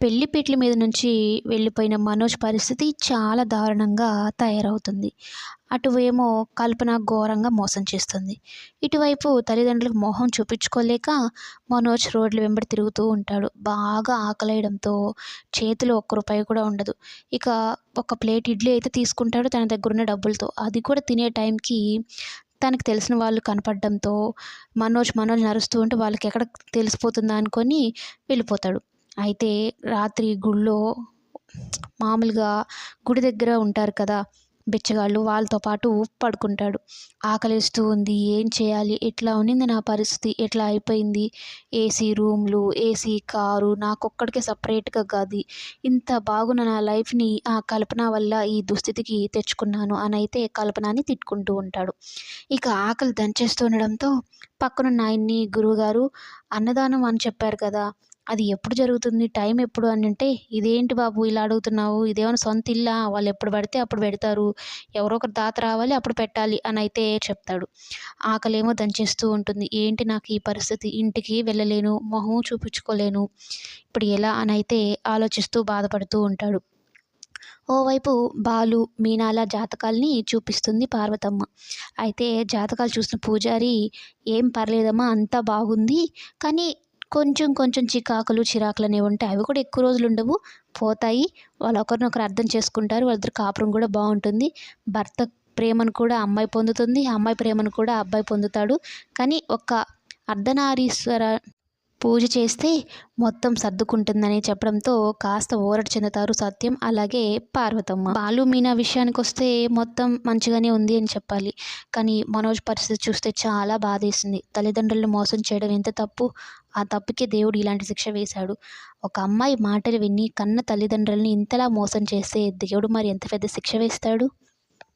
పెళ్ళిపీటల మీద నుంచి వెళ్ళిపోయిన మనోజ్ పరిస్థితి చాలా దారుణంగా తయారవుతుంది. అటువేమో కల్పన ఘోరంగా మోసం చేస్తుంది. ఇటువైపు తల్లిదండ్రులకు మొహం చూపించుకోలేక మనోజ్ రోడ్ల వెంబడి తిరుగుతూ ఉంటాడు. బాగా ఆకలేయడంతో చేతిలో ఒక్క రూపాయి కూడా ఉండదు. ఇక ఒక ప్లేట్ ఇడ్లీ అయితే తీసుకుంటాడు తన దగ్గర ఉన్న డబ్బులతో. అది కూడా తినే టైంకి తనకు తెలిసిన వాళ్ళు కనపడడంతో మనోజ్ మనోజ్ నరుస్తూ ఉంటే వాళ్ళకి ఎక్కడ తెలిసిపోతుందా అనుకొని వెళ్ళిపోతాడు. అయితే రాత్రి గుళ్ళో మామూలుగా గుడి దగ్గర ఉంటారు కదా బిచ్చగాళ్ళు వాళ్ళతో పాటు పడుకుంటాడు. ఆకలిస్తూ ఉంది ఏం చేయాలి ఎట్లా ఉన్నింది నా పరిస్థితి ఎట్లా అయిపోయింది? ఏసీ రూమ్లు ఏసీ కారు నాకొక్కడికే సపరేట్గా కాదు ఇంత బాగున్న నా లైఫ్ని ఆ కల్పన వల్ల ఈ దుస్థితికి తెచ్చుకున్నాను అని అయితే కల్పనని తిట్టుకుంటూ ఉంటాడు. ఇక ఆకలి దంచేస్తూ ఉండడంతో పక్కనున్న ఆయన్ని గురువుగారు అన్నదానం అని చెప్పారు కదా అది ఎప్పుడు జరుగుతుంది? టైం ఎప్పుడు అని అంటే ఇదేంటి బాబు ఇలా అడుగుతున్నావు? ఇదేమైనా సొంత ఇల్లా? వాళ్ళు ఎప్పుడు పడితే అప్పుడు పెడతారు. ఎవరో ఒకరు దాత రావాలి అప్పుడు పెట్టాలి అని అయితే చెప్తాడు. ఆకలేమో దంచేస్తూ ఉంటుంది. ఏంటి నాకు ఈ పరిస్థితి? ఇంటికి వెళ్ళలేను. మొహం చూపించుకోలేను. ఇప్పుడు ఎలా? అని అయితే ఆలోచిస్తూ బాధపడుతూ ఉంటాడు. ఓవైపు బాలు మీనాల జాతకాల్ని చూపిస్తుంది పార్వతమ్మ. అయితే జాతకాలు చూసిన పూజారి ఏం పర్లేదమ్మా అంతా బాగుంది. కానీ కొంచెం కొంచెం చికాకులు చిరాకులు అనేవి ఉంటాయి. అవి కూడా ఎక్కువ రోజులు ఉండవు. పోతాయి. వాళ్ళు ఒకరినొకరు అర్థం చేసుకుంటారు. వాళ్ళిద్దరు కాపురం కూడా బాగుంటుంది. భర్త ప్రేమను కూడా అమ్మాయి పొందుతుంది. అమ్మాయి ప్రేమను కూడా అబ్బాయి పొందుతాడు. కానీ ఒక అర్ధనారీశ్వర పూజ చేస్తే మొత్తం సర్దుకుంటుందని చెప్పడంతో కాస్త ఊరట చెందుతారు సత్యం అలాగే పార్వతమ్మ. బాలు మీనా విషయానికి వస్తే మొత్తం మంచిగానే ఉంది అని చెప్పాలి. కానీ మనోజ్ పరిస్థితి చూస్తే చాలా బాధేసింది. తల్లిదండ్రులను మోసం చేయడం ఎంత తప్పు? ఆ తప్పుకే దేవుడు ఇలాంటి శిక్ష వేశాడు. ఒక అమ్మాయి మాటలు విని కన్న తల్లిదండ్రులను ఇంతలా మోసం చేస్తే దేవుడు మరి ఎంత పెద్ద శిక్ష వేస్తాడు?